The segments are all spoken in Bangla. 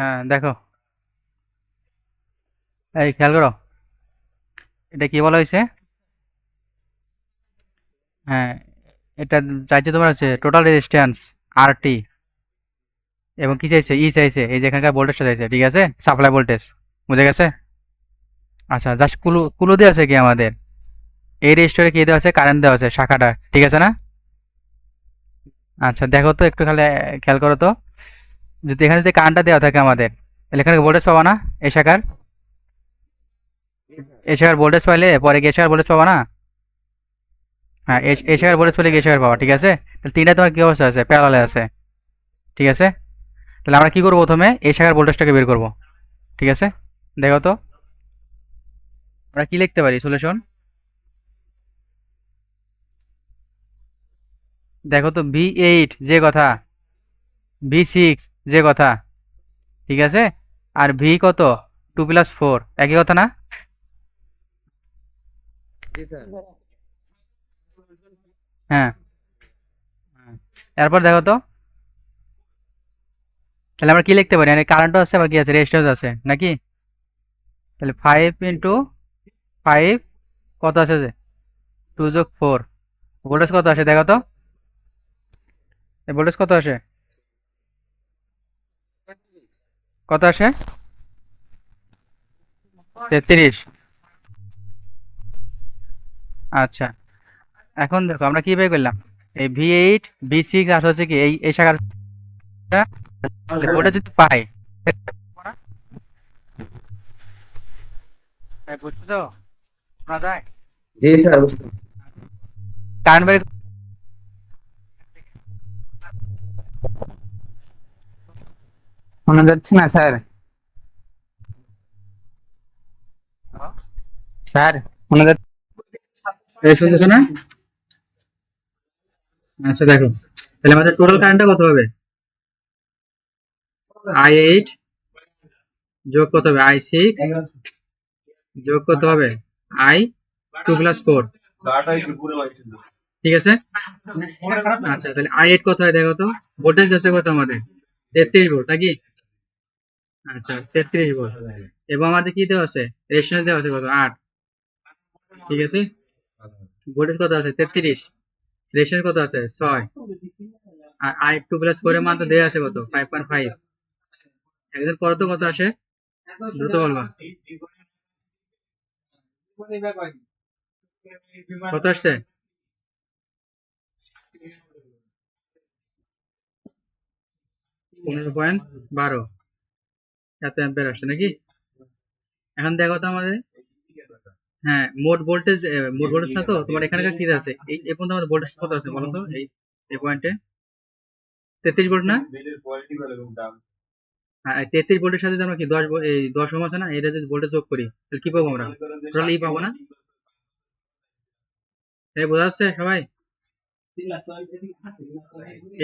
হ্যাঁ দেখো। এই, খেয়াল করো। এটা কি বলা হয়েছে? হ্যাঁ এটা চাইছে তোমার হচ্ছে টোটাল রেজিস্ট্যান্স আরটি এবং কি চাইছে? ই চাইছে। এই যেখানকার ভোল্টেজটা চাইছে, ঠিক আছে? সাপ্লাই ভোল্টেজ বুঝে গেছে? আচ্ছা জাস্ট কুলু কুলু দেওয়া আছে কি আমাদের? এই রেজিস্টারে কি দেওয়া আছে? কারেন্ট দেওয়া আছে, শাখাটা, ঠিক আছে না? আচ্ছা দেখো তো একটু খালি, খেয়াল করো তো। যদি এখানে যদি কারেন্টটা দেওয়া থাকে আমাদের তাহলে এখানে ভোল্টেজ পাবা না? এ শাখার? এ শাখার ভোল্টেজ পাইলে পরে গিয়ে শাখার ভোল্টেজ পাবা না? হ্যাঁ এই শাখার ভোল্টেজ পেলে গিয়ে শাখার পাবা ঠিক আছে? তাহলে তিনটা তোমার কি অবস্থা আছে? প্যারালালে আছে ঠিক আছে? তাহলে আমরা কি করব প্রথমে? এই শাখার ভোল্টেজটাকে বের করব ঠিক আছে? দেখো তো। আমরা কি লিখতে পারি সলিউশন দেখো তো ভি এইট যে কথা? ভি সিক্স যে কথা। ঠিক আছে? আর ভি কত? টু প্লাস ফোর একই কথা না? হ্যাঁ। এরপর দেখো তো। তাহলে আমরা কি লিখতে পারি? মানে কারেন্টও আছে আবার কি আছে? রেজিস্ট্যান্স আছে নাকি? তাহলে ফাইভ ইন্টু ফাইভ কত আছে যে? টু যোগ ফোর ভোল্টেজ কত আসে দেখো তো। ভোল্টেজ কত আসে? কত আসে? তেত্রিশ। আচ্ছা। এখন দেখো আমরা কি বের করলাম? এই ভি এইট ভি সিক্স আর হচ্ছে কি এই এই শাখার ওটা যদি পাই এই বুঝছ তো? যায়? জি স্যার কারেন্ট শোনা যাচ্ছে না, স্যার? স্যার শোনা যাচ্ছে আচ্ছা দেখো। তাহলে আমাদের টোটাল কারেন্টটা কত হবে? আই এইট যোগ কত হবে? আই সিক্স যোগ কত হবে? আই টু প্লাস ফোর ঠিক আছে? আচ্ছা তাহলে আই এইট কত হয় দেখো তো? ভোল্টেজ আছে কত আমাদের? তেত্রিশ ভোল্ট নাকি? আচ্ছা তেত্রিশ ভোল্ট এবং আমাদের কি দেওয়া আছে? রেশন দেওয়া আছে কত? আট। ঠিক আছে? ভোল্টেজ কত আছে? তেত্রিশ। রেশন কত আছে? ছয়। আর আই টু প্লাস ফোর এর মান দেওয়া আছে কত? ফাইভ পয়েন্ট ফাইভ একদিন পর তো কত আসে? দ্রুত বলবা। কত আসছে? পনেরো পয়েন্ট বারো। এত অ্যাম্পিয়ার আসছে নাকি? এখন দেখো তো আমাদের। হ্যাঁ মোট ভোল্টেজ মোট ভোল্টেজ না তোমার এখানকার কি আছে? এই পর্যন্ত আমাদের ভোল্টেজ কত আছে বলো তো? এই এই পয়েন্টে তেত্রিশ ভোল্ট না? হ্যাঁ তেত্রিশ ভোল্টের সাথে আমরা কি দশ এই দশ ওহম আছে না? এটা যদি ভোল্টেজ যোগ করি, তাহলে কি পাবো আমরা? টোটাল ই পাবো না? এই বোঝা যাচ্ছে সবাই?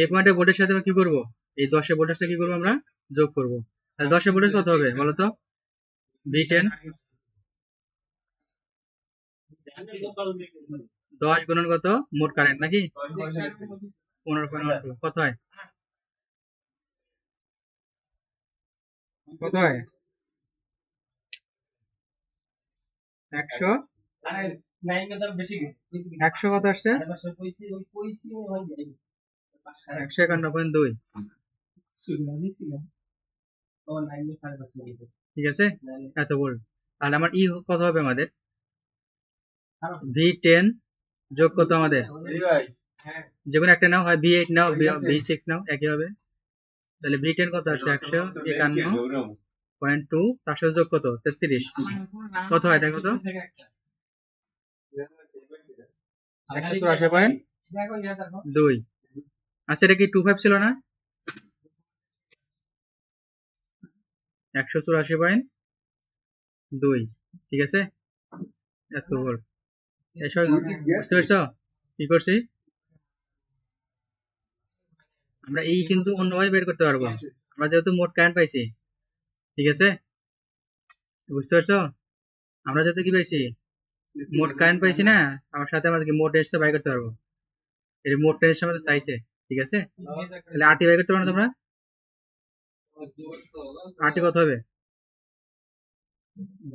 এই পয়েন্টে ভোল্টের সাথে আমরা কি করব? এই দশের ভোল্টেজটা কি করব আমরা? যোগ করব। তাহলে দশের কত হবে বলতো ভি টেন? দশ গুণন কত? মোট কারেন্ট নাকি? পনেরো টু কত হয়? কত হয়? একশো? একশো কত আসছে? একশো একান্ন পয়েন্ট দুই। ঠিক আছে? এত ভোল্ট আর আমার ই কত হবে আমাদের? ভি টেন যোগ কত আমাদের? যে কোনো একটা নাও হয় ভি এইট নাও ভি সিক্স নাও একই হবে। তাহলে ভি টেন কত আসছে একশো একান্ন পয়েন্ট টু তার সাথে যোগ কত? তেত্রিশ। কত হয়? দেখো তো। একশো চুরাশি পয়েন্ট? দুই। আচ্ছা এটা কি টু ফাইভ ছিল না? একশো চুরাশি পয়েন্ট দুই ঠিক আছে? এত ভোল্ট এসব বুঝতে পারছ? কি করছি? আমরা এই কিন্তু অন্যভাবে বের করতে পারব। আমরা যেহেতু মোট কারেন্ট পাইছি ঠিক আছে? বুঝতে পারছ? আমরা যেহেতু কি পাইছি? মোট কারেন্ট পাইছি না আমার সাথে আমাদেরকে মোট রেজিস্টার বাই করতে পারব। এর মোট রেজিস্টার আমাদের চাইছে ঠিক আছে? তাহলে আরটি বাই করতে পারো তোমরা? আটে কত হবে?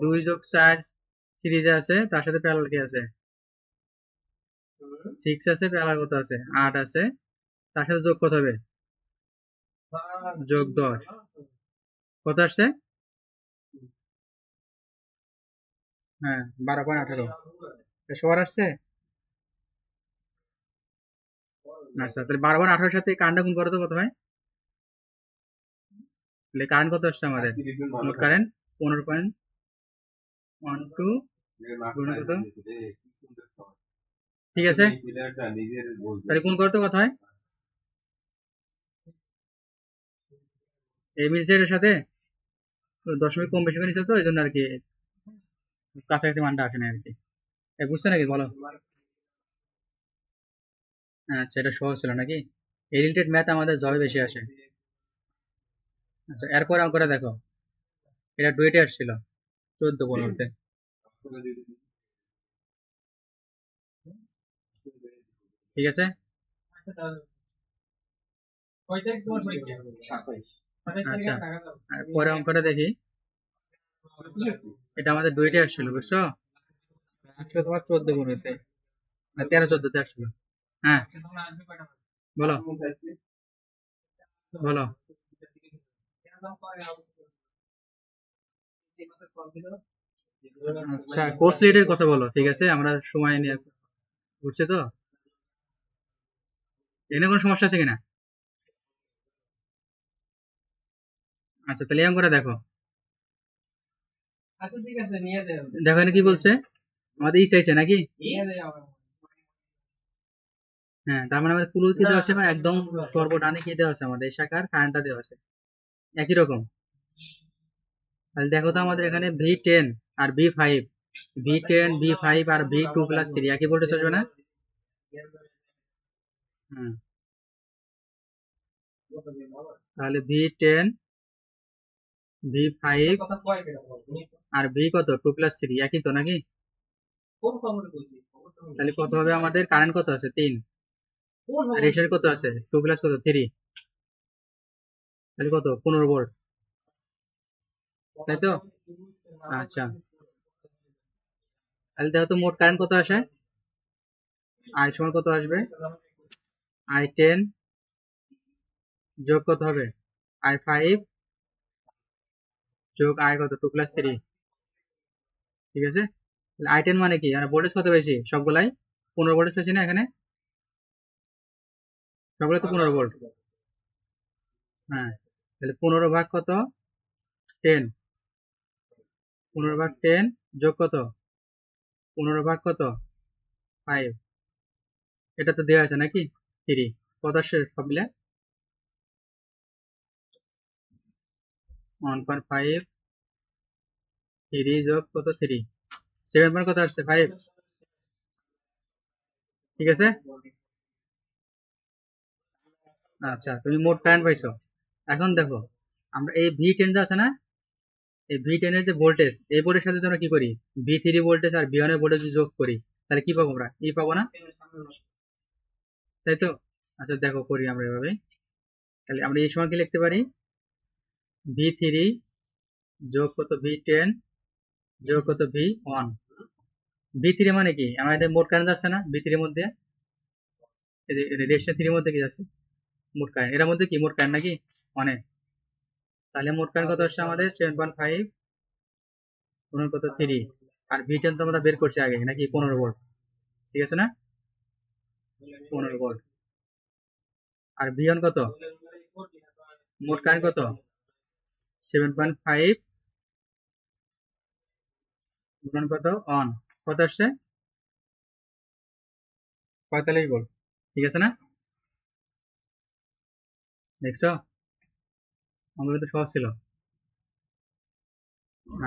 দুই যোগ চার সিরিজে আছে, তার সাথে প্যারাল কি আছে? সিক্স আছে প্যারাল কত আছে? আট আছে, তার সাথে যোগ কত হবে? যোগ দশ। কত আসছে? হ্যাঁ বারো পয়েন্ট আঠারো। সবার আসছে? আচ্ছা তাহলে বারো পয়েন্ট আঠারোর সাথে কান্ডা গুণ করো তো কত হয় তাহলে কারেন্ট কত আসছে আমাদের? মোট কারেন্ট পনেরো পয়েন্ট ওয়ান টু কত? ঠিক আছে। তাহলে কোন করতে কত হয়? এই মিলছে সাথে? দশমিক কম বেশি করে নিচ্ছে তো এই জন্য আর কি কাছাকাছি মানটা আসে না আর কি। বুঝছ নাকি? বলো। আচ্ছা এটা সহজ ছিল নাকি? এই রিলেটেড ম্যাথ আমাদের জবে বেশি আসে। আচ্ছা এরপরে অঙ্কটা দেখো। এটা ডুয়েটে আসছিল, চোদ্দ পনেরোতে। ঠিক আছে? আচ্ছা পরে অঙ্কটা দেখি। এটা আমাদের ডুয়েটে আসছিল, বুঝছ? আসলে তোমার চোদ্দ পনেরোতে তেরো চোদ্দতে আসছিল। হ্যাঁ বলো। বলো। আচ্ছা কোর্স লিডের কথা বলো ঠিক আছে? আমরা সময় নিয়ে বুঝছে তো? এখানে কোনো সমস্যা আছে কিনা? আচ্ছা তাহলে এরকম করে দেখো। আচ্ছা ঠিক আছে নিয়ে দেখো এখানে কি বলছে? আমাদের ই চাইছে নাকি? হ্যাঁ তার মানে আমাদের পুরো কি দেওয়া আছে একদম সর্বডানে কি দেওয়া আছে আমাদের এই শাখার কারেন্টটা দেওয়া আছে একই রকম। তাহলে দেখো তো আমাদের এখানে ভি টেন আর V five V ten V five আর ভি টু প্লাস থ্রি একই ভোল্টেজ আসবে না? তাহলে ভি টেন ভি ফাইভ আর ভি কত? টু প্লাস থ্রি একই তো নাকি? তাহলে কত হবে আমাদের? কারেন্ট কত আছে? তিন। আর এসের কত আছে? টু প্লাস কত? থ্রি তাহলে কত? পনেরো ভোল্ট তাই তো? আচ্ছা। তাহলে দেখো তো মোট কারেন্ট কত আসে? আই সমান কত আসবে? আই টেন যোগ কত হবে? আই ফাইভ যোগ আই কত? টু প্লাস থ্রি ঠিক আছে? আই টেন মানে কি? আর ভোল্টেজ কত বেশি? সবগুলাই? পনেরো ভোল্টেজ বেশি না এখানে? সবগুলো তো পনেরো ভোল্ট হ্যাঁ। তাহলে পনেরো ভাগ কত? টেন। পনেরো ভাগ টেন যোগ কত? পনেরো ভাগ কত? ফাইভ। এটা তো দেওয়া আছে নাকি? থ্রি। কত আসছে সব মিলে ওয়ান পয়েন্ট ফাইভ। থ্রি যোগ কত? থ্রি। সেভেন পয়েন্ট কত আসছে? ফাইভ। ঠিক আছে? আচ্ছা তুমি মোট কারেন্ট পাইছো। এখন দেখো, আমরা এই ভি টেন আছে না, এই ভি টেন এর যে ভোল্টেজ এই বোর্ডের সাথে আমরা কি করি? ভি থ্রি ভোল্টেজ আর ভি ভোল্টেজ যোগ করি, তাহলে কি পাবো আমরা? ই পাবো না? তাই তো? আচ্ছা দেখো করি আমরা এভাবে। তাহলে আমরা এই সময় কি লিখতে পারি? ভি থ্রি যোগ কত ভি টেন যোগ কত ভি ওয়ান ভি থ্রি মানে কি? আমাদের মোট কারেন্ট যাচ্ছে না ভি থ্রির মধ্যে? রেডিয়েশন থ্রির মধ্যে কি যাচ্ছে মোট কারেন্ট এর মধ্যে কি? মোট কারেন্ট নাকি? অনেক। তাহলে মোট কারেন্ট কত আসছে আমাদের সেভেন পয়েন্ট ফাইভ পনেরো কত থ্রি আর ভি টেন তো আমরা বের করছি আগে, নাকি পনেরো ভোল্ট ঠিক আছে না? পনেরো ভোল্ট আর ভি ওয়ান কত? মোট কারেন্ট কত? সেভেন পয়েন্ট ফাইভ গুণন কত? অন কত আসছে? পঁয়তাল্লিশ ভোল্ট ঠিক আছে না? দেখছ? আমাদের তো সহজ ছিল।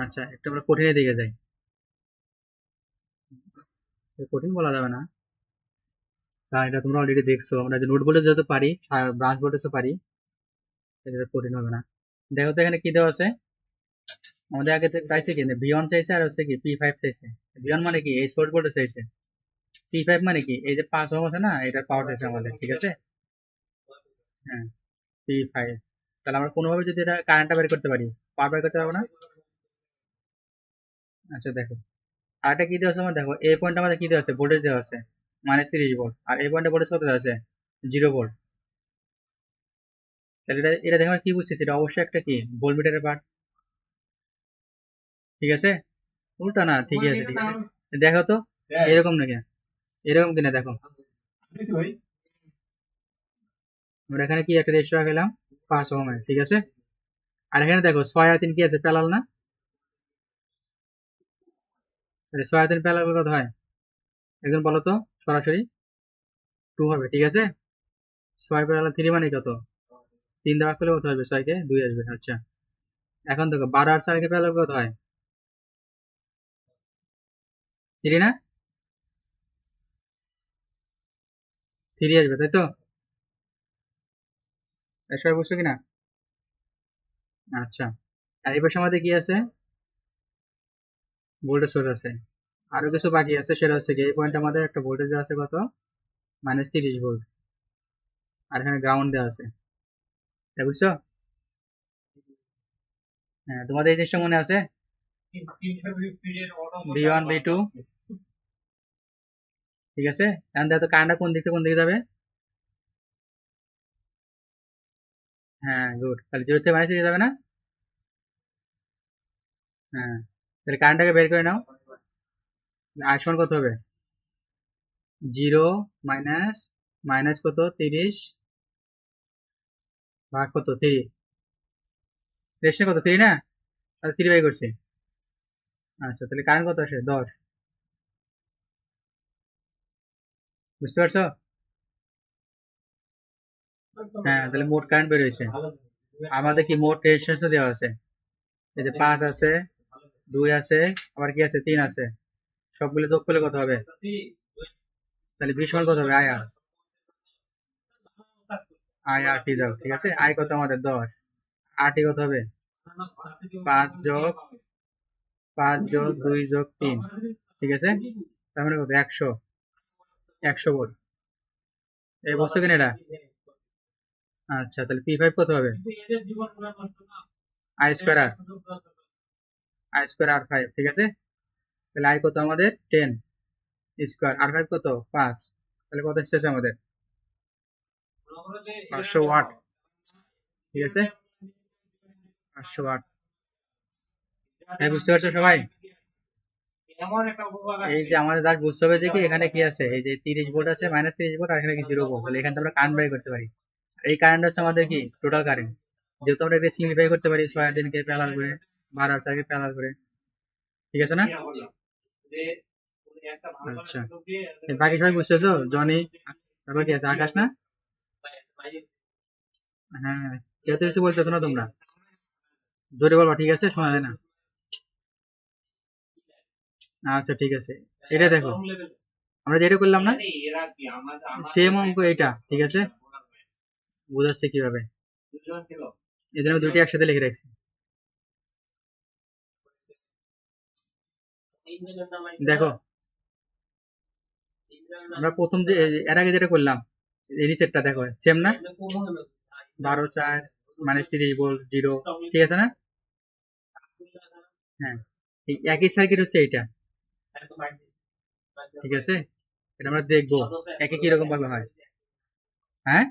আচ্ছা একটু আমরা কঠিনের দিকে যাই। কঠিন বলা যাবে না। কারণ এটা তোমরা অলরেডি দেখছ। আমরা যে নোট বোর্ডে যেহেতু পারি ব্রাঞ্চ বোর্ডে পারি এটা কঠিন হবে না। দেখো তো এখানে কি দেওয়া আছে? আমাদের আগে থেকে চাইছে কি? ভি ওয়ান চাইছে আর হচ্ছে কি? পি ফাইভ চাইছে। ভি ওয়ান মানে কি? এই সোর্স বোর্ডে চাইছে। পি ফাইভ মানে কি? এই যে পাঁচ ওহম আছে না? এটার পাওয়ার চাইছে আমাদের, ঠিক আছে? হ্যাঁ পি ফাইভ তাহলে আমরা কোনোভাবে যদি এটা কারেন্টটা বের করতে পারি পাওয়ার বের করতে পারব না? আচ্ছা দেখো। আর একটা কি দেওয়া আছে আমার? দেখো এই পয়েন্ট আমাদের কি দেওয়া আছে? ভোল্টেজ দেওয়া আছে মানে তিরিশ ভোল্ট আর এই পয়েন্টে ভোল্টেজ কত দেওয়া আছে? জিরো ভোল্ট তাহলে এটা এটা দেখে আমরা কি বুঝতেছি? এটা অবশ্যই একটা কি? ভোল্টমিটারের পার্ট ঠিক আছে? উল্টা না ঠিকই আছে ঠিক আছে। দেখো তো এরকম নাকি? এরকম কিনা দেখো। আমরা এখানে কি একটা রেজিস্টার রাখলাম পাঁচ ওহমের ঠিক আছে? আর এখানে দেখো, ছয় আর তিন কি আছে? প্যালাল না? ছয় আর তিন প্যালাল কত হয়? একজন বলো তো, সরাসরি। টু হবে, ঠিক আছে? ছয় প্যালাল থ্রি মানে কত? তিন দেওয়া করলে কত হবে? ছয়কে দুই আসবে আচ্ছা। এখন দেখো, বারো আর চারকে প্যালাল কত হয়? থ্রি না? থ্রি আসবে, তাই তো? সবাই বুঝছ কিনা? আচ্ছা। আর এই পাশে আমাদের কি আছে? ভোল্টেজ সোর্স আছে। আরও কিছু বাকি আছে, সেটা হচ্ছে এই পয়েন্ট আমাদের একটা ভোল্টেজ আছে কত? মাইনাস তিরিশ ভোল্ট আর এখানে গ্রাউন্ড দেওয়া আছে। বুঝছ? হ্যাঁ তোমাদের এই জিনিসটা মনে আছে? বি ওয়ান বি টু ঠিক আছে? এখন দেখো কারেন্টটা কোন দিক কোন দিকে যাবে? হ্যাঁ গুড তাহলে জিরো থেকে মাইনাস দিকে যাবে না? হ্যাঁ তাহলে কারেন্টটাকে বের করে নাও। সমান কত হবে? জিরো মাইনাস মাইনাস কত? তিরিশ ভাগ কত? থ্রি রেশনে কত? থ্রি না? তাহলে থ্রি বাই করছি। আচ্ছা তাহলে কারেন্ট কত আসে? দশ। বুঝতে পারছ? হ্যাঁ তাহলে মোট কারেন্ট বের হয়েছে। আমাদের কি মোট রেজিস্ট্যান্স দেওয়া আছে? এই যে পাঁচ আছে দুই আছে আবার কি আছে? তিন আছে। সবগুলো যোগ করলে কত হবে? তাহলে বিশ সমান কত হবে? আয় আর। আয় আর টি দাও ঠিক আছে? আয় কত আমাদের? দশ। আর টি কত হবে? পাঁচ যোগ পাঁচ যোগ দুই যোগ তিন। ঠিক আছে? তার মানে কত? একশো। একশো ভোল্ট এই বুঝছ কিনা এটা? আচ্ছা তাহলে পি ফাইভ কত হবে? I square R I square R five ঠিক আছে? তাহলে আই কত আমাদের? টেন স্কোয়ার আর ফাইভ কত? পাঁচ। তাহলে কত এসেছে আমাদের? পাঁচশো ওয়াট ঠিক আছে? পাঁচশো ওয়াট হ্যাঁ বুঝতে পারছ সবাই? এই যে আমাদের দাগ বুঝতে হবে যে কি, এখানে কি আছে? এই যে তিরিশ ভোল্ট আছে মাইনাস তিরিশ ভোল্ট, আর এখানে কি জিরো ভোল্ট এখানে আমরা বের করতে পারি। এই কারেন্ট হচ্ছে আমাদের কি টোটাল কারেন্ট যেহেতু আমরা এটা সিম্পলিফাই করতে পারি ছয় দিনকে প্যালার করে বারো চারকে প্যালার করে। ঠিক আছে না? আচ্ছা। বাকি সবাই বুঝতেছো জনি তারপর কি আছে? আকাশ না? হ্যাঁ কেউ তো কিছু বলতেছো না তোমরা। জোরে বলবা ঠিক আছে? শোনা যায় না। আচ্ছা ঠিক আছে। এটা দেখো। আমরা যেটা করলাম না সেম অঙ্ক এটা ঠিক আছে? বোঝাচ্ছে কীভাবে? এদের আমি দুইটি একসাথে লিখে রাখছি। দেখো। আমরা প্রথম যে এর আগে যেটা করলাম এই নিচেরটা দেখো সেম না? বারো চার মানে তিরিশ ভোল্ট জিরো ঠিক আছে না? হ্যাঁ এই একই সার্কিট হচ্ছে এইটা। ঠিক আছে? এটা আমরা দেখব একে কীরকম ভাবে হয়। হ্যাঁ?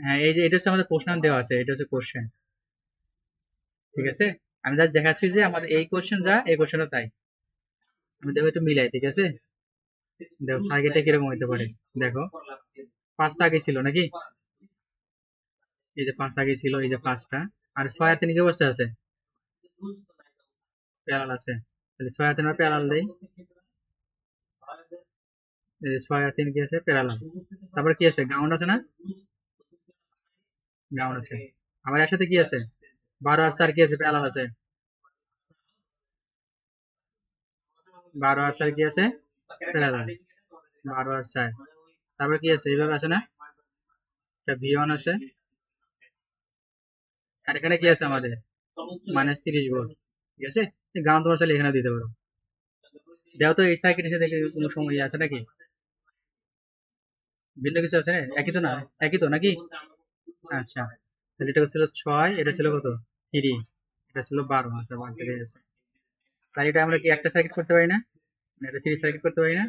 হ্যাঁ এই যে আমি যা দেখাচ্ছি যে আমাদের এই কোশ্চেন যা এই কোশ্চেনও তাই। আমি দেখো একটু মিলাই, ঠিক আছে? দেখো সার্কিটটা কীরকম হইতে পারে। দেখো, পাঁচটা আগে ছিল নাকি? এই যে পাঁচ আগে ছিল, এই যে পাঁচটা। আর ছয় হাতে নিচে অবস্থা আছে? প্যারাল আছে। তাহলে ছয় হাতে আমরা প্যারাল দেই। ছয় তিন কি আছে? প্যারাল তারপর কি আছে? গ্রাউন্ড আছে না? গ্রাউন্ড আছে আবার একসাথে কি আছে? বারো আর চার কি আছে? প্যারাল আছে। বারো আর চার কি আছে? প্যারাল বারো আর চার তারপর কি আছে? এইভাবে আছে না? একটা ভি ওয়ান আছে। আর এখানে কি আছে আমাদের? মাইনাস তিরিশ ভোল্ট। ঠিক আছে? গ্রাউন্ড তোমার চাইলে এখানে দিতে পারো। দেও তো এই সার্কিট এসে দেখে কোনো সময় আছে নাকি? ভিন্ন কিছু আছে? না একই তো না? একই তো নাকি? আচ্ছা তাহলে এটা ছিল ছয়, এটা ছিল কত? থ্রি এটা ছিল বারো আচ্ছা বারো থেকে গেছে। তাহলে এটা আমরা কি একটা সার্কিট করতে পারি না? এটা সিরিজ সার্কিট করতে পারি না?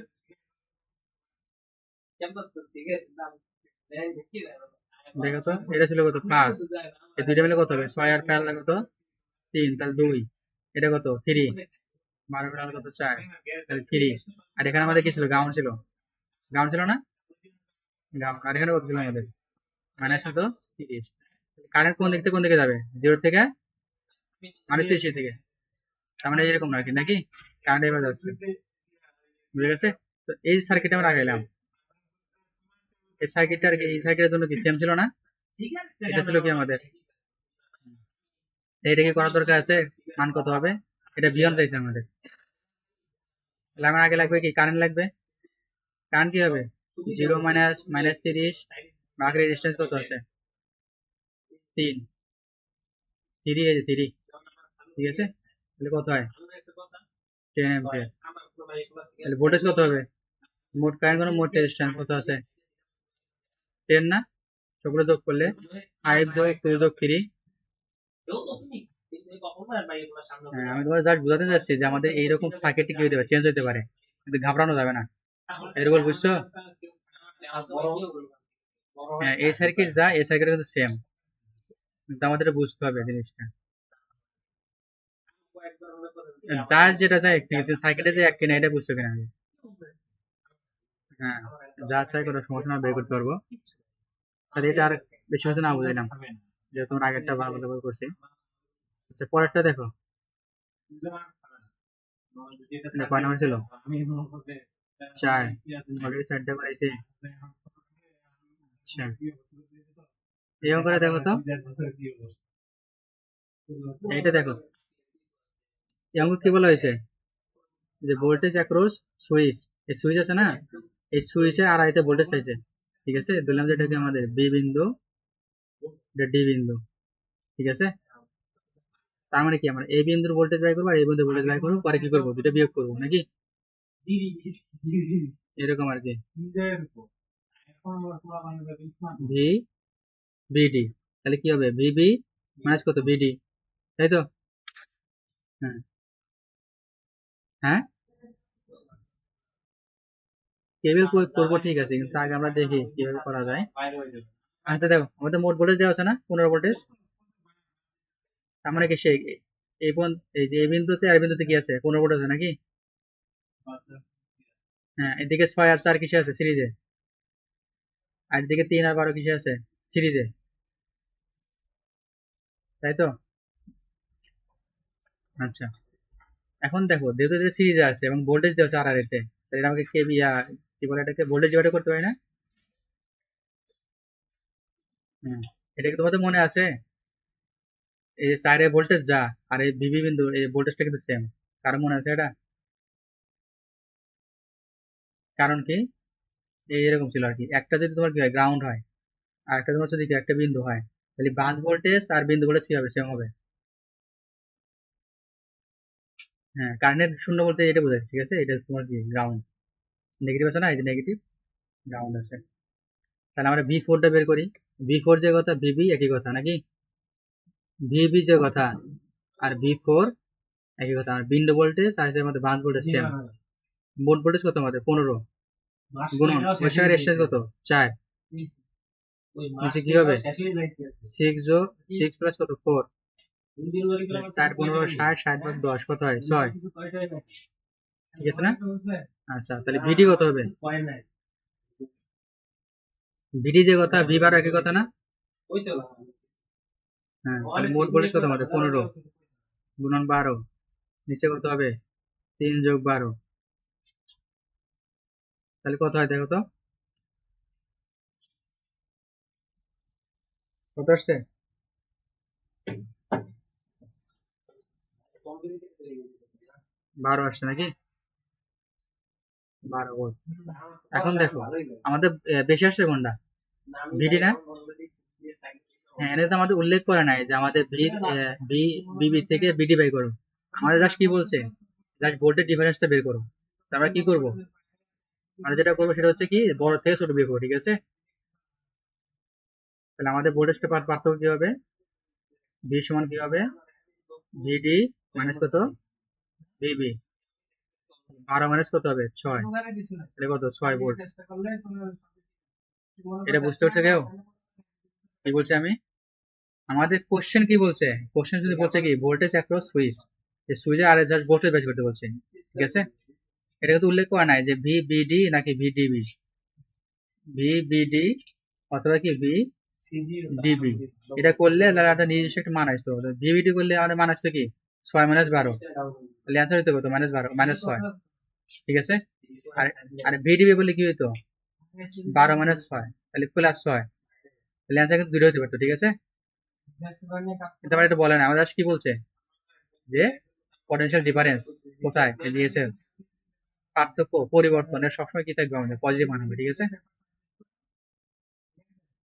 দেখো তো, এটা ছিল কত? পাঁচ। এই দুইটা মিলে কত হবে? ছয় আর প্যারালাল কত? তিন, তাহলে দুই। এটা কত? থ্রি বারো প্যারালাল কত? চার। তাহলে থ্রি আর এখানে আমাদের কি ছিল? গ্রাউন্ড ছিল। গ্রাউন্ড ছিল না? গ্রাউন্ড আর এখানে কত ছিল আমাদের? মাইনাস কত তিরিশ। কারেন্ট কোন দিক থেকে কোন দিকে যাবে? জিরো থেকে? মাইনাস তিরিশ থেকে। তার মানে এরকম নাকি? নাকি? কারেন্ট এবার যাচ্ছে। বুঝে গেছে? তো এই সার্কিট আমরা আগাইলাম এই সার্কিটটা আর কি এই সার্কিটের জন্য কি সেম ছিল না? এটা ছিল কি আমাদের? এটা কি করার দরকার আছে? মান কত হবে? এটা বিয়ন চাইছে আমাদের। তাহলে আমার আগে লাগবে কি? কারেন্ট লাগবে? কারেন্ট কি হবে? জিরো মাইনাস মাইনাস তিরিশ। বাকি রেজিস্ট্যান্স কত আছে? তিন। থ্রি এই যে থ্রি ঠিক আছে? তাহলে কত হয়? টেন এম্পিয়ার তাহলে ভোল্টেজ কত হবে? মোট কারেন্ট কোনো মোট রেজিস্ট্যান্স কত আছে? টেন না? সবগুলো যোগ করলে ফাইভ যোগ টু যোগ থ্রি হ্যাঁ, আমি তোমার জাস্ট বোঝাতে চাচ্ছি যে আমাদের এইরকম সার্কিট কি হতে পারে? চেঞ্জ হতে পারে। কিন্তু ঘাবড়ানো যাবে না। এরকম বুঝছ? হ্যাঁ এই সার্কিট যা এই সার্কিট কিন্তু সেম কিন্তু আমাদের বুঝতে হবে জিনিসটা। যার যেটা যায় সার্কিটে যে এক কিনা এটা কিনা? হ্যাঁ যা চাই সমস্যা না, বের করতে পারব। তাহলে এটা আর বেশি হচ্ছে না, বুঝাইলাম। যেহেতু আমরা আগেরটা ভালো ব্যবহার করছি। আচ্ছা পরেরটা দেখো। কয় ছিল চার। অলরেডি আচ্ছা। এই অঙ্কটা দেখো তো। এইটা দেখো। এই কি বলা হয়েছে? যে ভোল্টেজ অ্যাক্রস সুইচ এই সুইচ আছে না? এই সুইচের আড়াইতে ভোল্টেজ চাইছে। ঠিক আছে? ধরলাম যে এটাকে আমাদের বি বিন্দু এটা ডি বিন্দু। ঠিক আছে? তার মানে কি? আমরা এই বিন্দুর ভোল্টেজ বাই করব আর এই বিন্দুর ভোল্টেজ বাই করব। পরে কি করব? দুটো বিয়োগ করব নাকি? এরকম আর কি। ভি বিডি তাহলে কি হবে? ভিবি মাইনাস কত? বিডি তাই তো? হ্যাঁ। হ্যাঁ? কেবল প্রয়োগ করব ঠিক আছে কিন্তু আগে আমরা দেখি কীভাবে করা যায়। আচ্ছা দেখো আমাদের মোট ভোল্টেজ দেওয়া আছে না? পনেরো ভোল্টেজ তার মানে কি সেই এই এই বিন্দুতে আর বিন্দুতে কি আছে? পনেরো ভোল্ট আছে নাকি? হ্যাঁ এদিকে ছয় আর চার কিসে আছে? সিরিজে। আর দিকে তিন আর বারো কিসে আছে? সিরিজে। তাই তো? আচ্ছা। এখন দেখো, যেহেতু যে সিরিজে আছে এবং ভোল্টেজ দেওয়া আছে আর আর এতে তাহলে আমাকে কেবি কি বলে এটাকে? ভোল্টেজ ডিভাইড করতে পারি না? হুম। এটা কি তোমাদের মনে আছে? এই সাইডে ভোল্টেজ যা, আর এই বিবি বিন্দু, এই ভোল্টেজটা কিন্তু সেম কারণ মনে আছে এটা? কারণ কি? এই এরকম ছিল আর কি একটা যদি তোমার কি হয় গ্রাউন্ড হয়, আর একটা তোমার যদি একটা বিন্দু হয়, তাহলে বাস ভোল্টেজ আর বিন্দু ভোল্টেজ কি হবে? সেম হবে। হ্যাঁ কারেন্টের শূন্য বলতে এটা বোঝায়, ঠিক আছে? এটা তোমার কি গ্রাউন্ড নেগেটিভ আছে না? এই যে নেগেটিভ গ্রাউন্ড আছে। তাহলে আমরা ভি ফোরটা বের করি। ভি ফোর যে কথা ভিবি একই কথা নাকি? ভিবি যে কথা, আর ভি ফোর একই কথা। আর বিন্দু ভোল্টেজ আর আমাদের বাস ভোল্টেজ সেম মোট ভোল্টেজ কত আমাদের? পনেরো। গুণন সঙ্গে রেজিস্ট্যান্স কত? চার। নিচে কি হবে সিক্স যোগ সিক্স প্লাস কত? ফোর। চার পনেরো ষাট ষাট ভাগ দশ কত হয়? ছয়। ঠিক আছে না? আচ্ছা তাহলে ভিডি কত হবে? ভিডি যে কথা ভি বার একই কথা না? হ্যাঁ তাহলে মোট ভোল্টেজ কত আমাদের? পনেরো। গুণন বারো। নিচে কত হবে? তিন যোগ বারো। তাহলে কত হয় দেখো তো? কত আসছে? বারো আসছে নাকি? বারো এখন দেখো, আমাদের বেশি আসছে কোনটা? ভিডি না? হ্যাঁ এটা তো আমাদের উল্লেখ করে নাই যে আমাদের ভি বিবি থেকে বিডি বাই করো। আমাদের জাস্ট কি বলছে? জাস্ট ভোল্টেজ ডিফারেন্সটা বের করো। আমরা কি করব? আমরা যেটা করব সেটা হচ্ছে কি, বড় থেকে ছোট বিয়োগ করব, ঠিক আছে? তাহলে আমাদের ভোল্টেজটা পার্থক্য কি হবে? ভি সমান কি হবে? ভিডি মাইনাস কত? ভিবি বারো মাইনাস কত হবে? ছয়। তাহলে কত? ছয় ভোল্ট এটা বুঝতে পারছে কেউ? কি বলছে আমি? আমাদের কোশ্চেন কি বলছে? কোশ্চেন যদি বলছে কি ভোল্টেজ অ্যাক্রস সুইচ। সুইচে আর জাস্ট ভোল্টেজ বের করতে বলছে। ঠিক আছে? এটা কিন্তু উল্লেখ করা নাই যে ভি বিডি নাকি ভিডিবি ভি বিডি অথবা কি ভি ডিবি এটা করলে তাহলে একটা একটা মান আসতো ভিবিডি করলে আমাদের মান আসতো কি? ছয় মাইনাস বারো। তাহলে অ্যান্সার কত মাইনাস বারো মাইনাস ছয়। ঠিক আছে? আর আর ভিডিবি বলে কি হতো বারো মাইনাস ছয়। তাহলে প্লাস ছয়। তাহলে অ্যান্সার কিন্তু দুটো হতে পারতো ঠিক আছে? আবার এটা বলে না আমাদের কি বলছে? যে পটেনশিয়াল ডিফারেন্স কোথায়? দিয়েছে পার্থক্য পরিবর্তনের সবসময় কি থাকবে আমাদের পজিটিভ মান হবে ঠিক আছে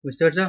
বুঝতে পারছ.